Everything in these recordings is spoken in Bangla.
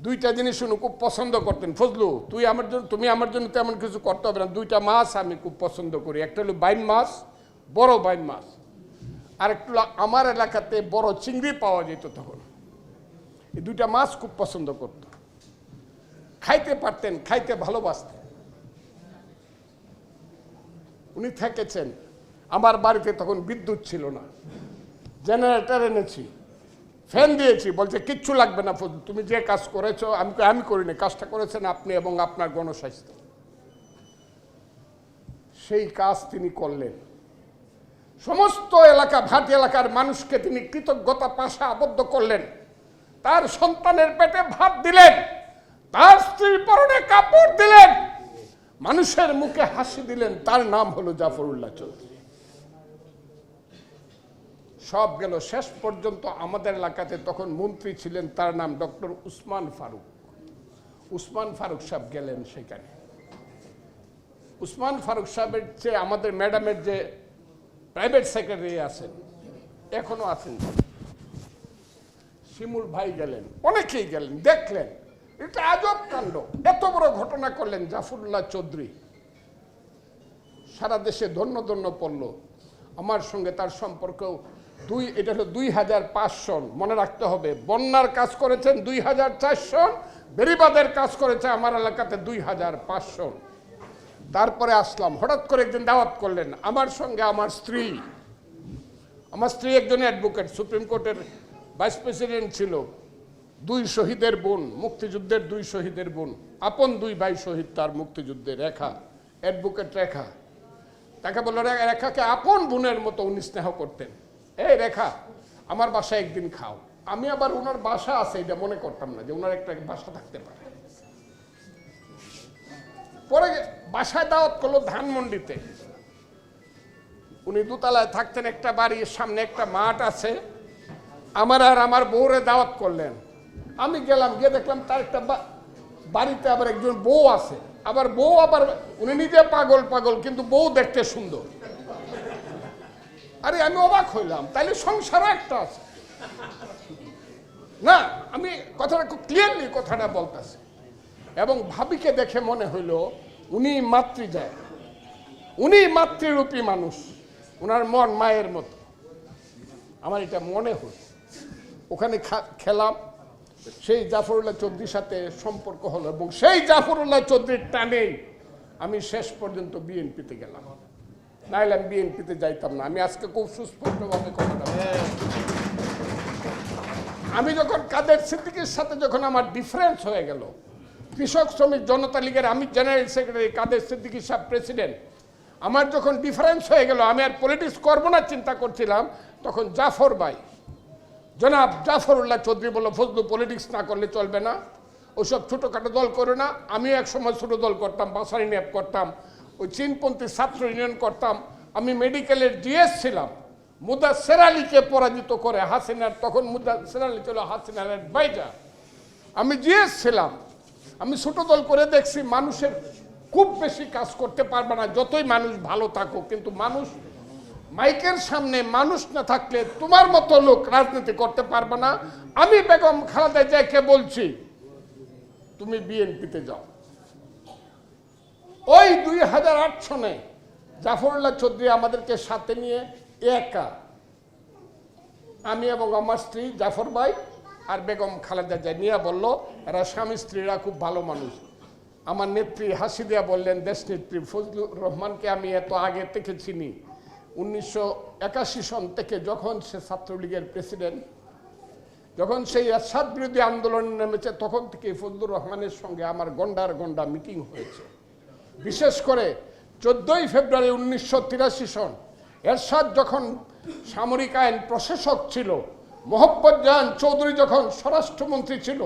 দুইটা জিনিস উনি খুব পছন্দ করতেন। ফজলু, তুই আমার জন্য তুমি আমার জন্য তেমন কিছু করতে হবে না। দুইটা মাছ আমি খুব পছন্দ করি। একটা হলো বাইম মাছ, বড় বাইম মাছ। আর একটু আমার এলাকাতে বড় চিংড়ি পাওয়া যেত তখন। এই দুইটা মাছ খুব পছন্দ করত। খাইতে পারতেন, খাইতে ভালোবাসতেন। উনি থেকেছেন। আমার বাড়িতে তখন বিদ্যুৎ ছিল না। জেনারেটার এনেছি। ফ্যান দিয়েছি বলছে কিচ্ছু লাগবে না ফজলু, তুমি যে কাজ করেছ আমি আমি করিনি কাজটা করেছেন আপনি এবং আপনার গণস্বাস্থ্য। সেই কাজ তিনি করলেন। সমস্ত এলাকা ভাটি এলাকার মানুষকে তিনি কৃতজ্ঞতা পাশে আবদ্ধ করলেন। তার সন্তানের পেটে ভাত দিলেন তার স্ত্রীর পরনে কাপড় দিলেন। মানুষের মুখে হাসি দিলেন তার নাম হলো জাফরুল্লাহ চৌধুরী। সব গেল। শেষ পর্যন্ত আমাদের এলাকাতে তখন মন্ত্রী ছিলেন, তার নাম ডক্টর উসমান ফারুক। উসমান ফারুক সাহেব গেলেন সেখানে। উসমান ফারুক সাহেবের চেয়ে আমাদের ম্যাডামের যে প্রাইভেট সেক্রেটারি আছেন, এখনও আছেন। শিমুল ভাই গেলেন, অনেকেই গেলেন, দেখলেন। এটা আজব কাণ্ড। এত বড় ঘটনা করলেন জাফরুল্লাহ চৌধুরী। সারা দেশে ধন্য ধন্য পড়ল। আমার সঙ্গে তার সম্পর্ক দুই, এটা হলো দুই হাজার পাঁচ সন মনে রাখতে হবে, বন্যার কাজ করেছেন দুই হাজার চার বেরিবাদের কাজ করেছে আমার এলাকাতে দুই হাজার পাঁচ সন তারপরে আসলাম, হঠাৎ করে একজন দাওয়াত করলেন, আমার সঙ্গে আমার স্ত্রী। আমার স্ত্রী একজন অ্যাডভোকেট, সুপ্রিম কোর্টের ভাইস প্রেসিডেন্ট ছিল। দুই শহীদের বোন, মুক্তিযুদ্ধের দুই শহীদের বোন, আপন দুই ভাই শহীদ তার মুক্তিযুদ্ধে, রেখা, অ্যাডভোকেট রেখা। তাকে বলল রেখাকে আপন বোনের মতো উনি স্নেহ করতেন। এই রেখা, আমার বাসায় একদিন খাও। আমি আবার ওনার বাসা আছে, এটা মনে করতাম না যে ওনার একটা বাসা থাকতে পারে। পরে বাসায় দাওয়াত করল ধানমন্ডিতে। উনি দোতলায় থাকতেন, একটা বাড়ির সামনে একটা মাঠ আছে। আমার আর আমার বউরে দাওয়াত করলেন। আমি গেলাম, গিয়ে দেখলাম তার একটা বাড়িতে আবার একজন বউ আছে। আবার বউ আবার, উনি নিজে পাগল পাগল, কিন্তু বউ দেখতে সুন্দর। আরে, আমি অবাক হইলাম। তাইলে সংসারও একটা আছে। না, আমি কথাটা খুব ক্লিয়ারলি কথাটা বলতেছি। এবং ভাবিকে দেখে মনে হইল, উনি মাতৃজায় উনি মাতৃরূপী মানুষ। ওনার মন মায়ের মতো। আমার এটা মনে হল। ওখানে খেলাম। সেই জাফরুল্লাহ চৌধুরীর সাথে সম্পর্ক হলো এবং সেই জাফরুল্লাহ চৌধুরীর টানেই আমি শেষ পর্যন্ত বিএনপিতে গেলাম। নাইলে আমি বিএনপিতে যাইতাম না। আমি আজকে খুব সুস্পষ্টভাবে কথাটা আমি যখন কাদের সিদ্দিকির সাথে যখন আমার ডিফারেন্স হয়ে গেল, কৃষক শ্রমিক জনতা লীগের আমি জেনারেল সেক্রেটারি কাদের সিদ্দিকি সাহেব প্রেসিডেন্ট আমার যখন ডিফারেন্স হয়ে গেল, আমি আর পলিটিক্স করব না চিন্তা করছিলাম, তখন জাফর ভাই, জনাব জাফরুল্লাহ চৌধুরী বলল, ফজলু পলিটিক্স না করলে চলবে না। ওসব ছোটোখাটো দল করে না। আমিও এক সময় ছোটো দল করতাম বাসারি ন্যাপ করতাম। ওই চীনপন্থী ছাত্র ইউনিয়ন করতাম। আমি মেডিকেলের জিএস ছিলাম। মুদাসের আলীকে পরাজিত করে হাসিনার, তখন মুদাসের আলী ছিল হাসিনার অ্যাডভাইজার আমি জিএস ছিলাম। আমি ছোট দল করে দেখছি, মানুষের খুব বেশি কাজ করতে পারবে না, যতই মানুষ ভালো থাকুক, কিন্তু মানুষ মাইকের সামনে মানুষ না থাকলে তোমার মতো লোক রাজনীতি করতে পারবে না। আমি বেগম খালেদা জিয়াকে বলছি, তুমি বিএনপিতে যাও। ওই দুই হাজার আট সনে জাফরুল্লাহ চৌধুরী আমাদেরকে সাথে নিয়ে একা আমি এবং আমার স্ত্রী জাফর ভাই আর বেগম খালেদা জিয়া নিয়ে বলল, এরা স্বামী স্ত্রীরা খুব ভালো মানুষ। আমার নেত্রী হাসি দিয়া বললেন, দেশ নেত্রী ফজলুর রহমানকে আমি এত আগে থেকে চিনি। উনিশশো একাশি সন থেকে যখন সে ছাত্রলীগের প্রেসিডেন্ট, যখন সেই এরশাদ বিরোধী আন্দোলনে নেমেছে, তখন থেকে ফজলুর রহমানের সঙ্গে আমার গন্ডার গন্ডা মিটিং হয়েছে। বিশেষ করে চোদ্দই ফেব্রুয়ারি উনিশশো তিরাশি সন, এরশাদ যখন সামরিক আইন প্রশাসক ছিল, মোহাম্মদ জাহান চৌধুরী যখন স্বরাষ্ট্রমন্ত্রী ছিল,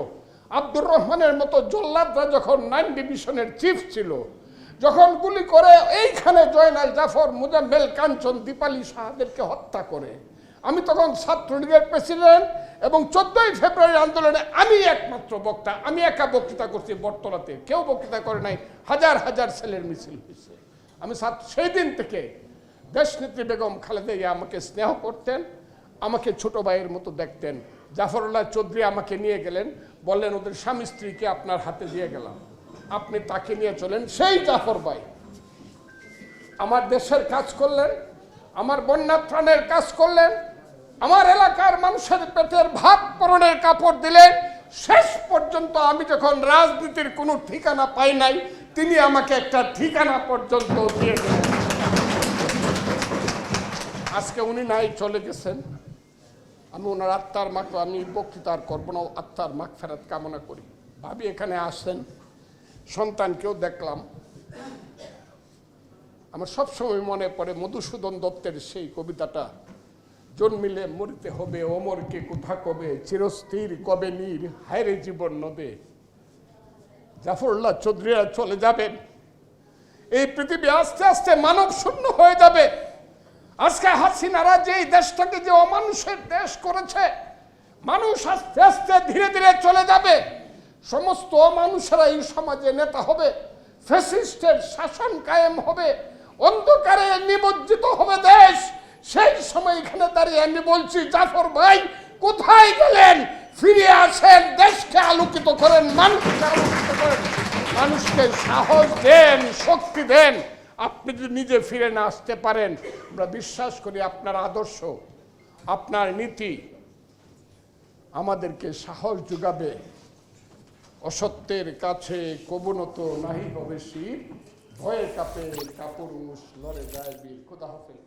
আব্দুর রহমানের মতো জল্লাদরা যখন নাইন ডিভিশনের চিফ ছিল, যখন গুলি করে এইখানে জয়নাল জাফর, মুজাম্মেল, কাঞ্চন, দীপালি শাহদেরকে হত্যা করে, আমি তখন ছাত্রলীগের প্রেসিডেন্ট এবং চোদ্দই ফেব্রুয়ারি আন্দোলনে আমি একমাত্র বক্তা, আমি একা বক্তৃতা করছি বটতলাতে, কেউ বক্তৃতা করে নাই, হাজার হাজার ছেলের মিছিল হয়েছে। আমি সেই দিন থেকে দেশনেত্রী বেগম খালেদা জিয়া আমাকে স্নেহ করতেন, আমাকে ছোট ভাইয়ের মতো দেখতেন। জাফরুল্লাহ চৌধুরী আমাকে নিয়ে গেলেন, বললেন, ওদের স্বামী স্ত্রীকে আপনার হাতে দিয়ে গেলাম। আপনি তাকে নিয়ে চলেন। সেই জাফর ভাই আমার দেশের কাজ করলেন, আমার বন্যা ত্রাণের কাজ করলেন আমার এলাকার মানুষের পেটের ভাত পরনের কাপড় দিলেন শেষ পর্যন্ত আমি যখন রাজনীতির কোনো ঠিকানা পাই নাই, তিনি আমাকে একটা ঠিকানা পর্যন্ত দিয়ে দিলেন আজকে উনি নাই, চলে গেছেন। আমি ওনার আত্মার মাক আমি বক্তৃতা আর করব না আত্মার মাক ফেরত কামনা করি। ভাবি এখানে আসেন, সন্তানকেও দেখলাম। আমার সবসময় মনে পড়ে মধুসূদন দত্তের সেই কবিতাটা। জন্মিলে মরিতে হবে, অমরকে কোথা কবে? চিরস্থির কবে নীর? হায়রে জীবন নবে। জাফরুল্লাহ চৌধুরীরা চলে যাবেন। এই পৃথিবী আস্তে আস্তে মানব শূন্য হয়ে যাবে। আজকে হাসিনারা যে এই দেশটাকে যে অমানুষের দেশ করেছে, মানুষ আস্তে আস্তে ধীরে ধীরে চলে যাবে। সমস্ত অমানুষেরা এই সমাজে নেতা হবে, ফ্যাসিস্টের শাসন কায়েম হবে, অন্ধকারে নিমজ্জিত হবে দেশ। সেই সময় এখানে দাঁড়িয়ে আমি বলছি, জাফর ভাই, কোথায় গেলেন? ফিরে আসেন, দেশকে আলোকিত করেন, মানুষকে আলোকিত করেন। মানুষকে সাহস দেন, শক্তি দেন। আপনি যদি নিজে ফিরে না আসতে পারেন, আমরা বিশ্বাস করি আপনার আদর্শ, আপনার নীতি আমাদেরকে সাহস যোগাবে। অসত্যের কাছে কবনত নাহি হবে শির। ভয়ে কাপে কাপুরুষ লড়ে যায় বীর। খোদা হাফেজ।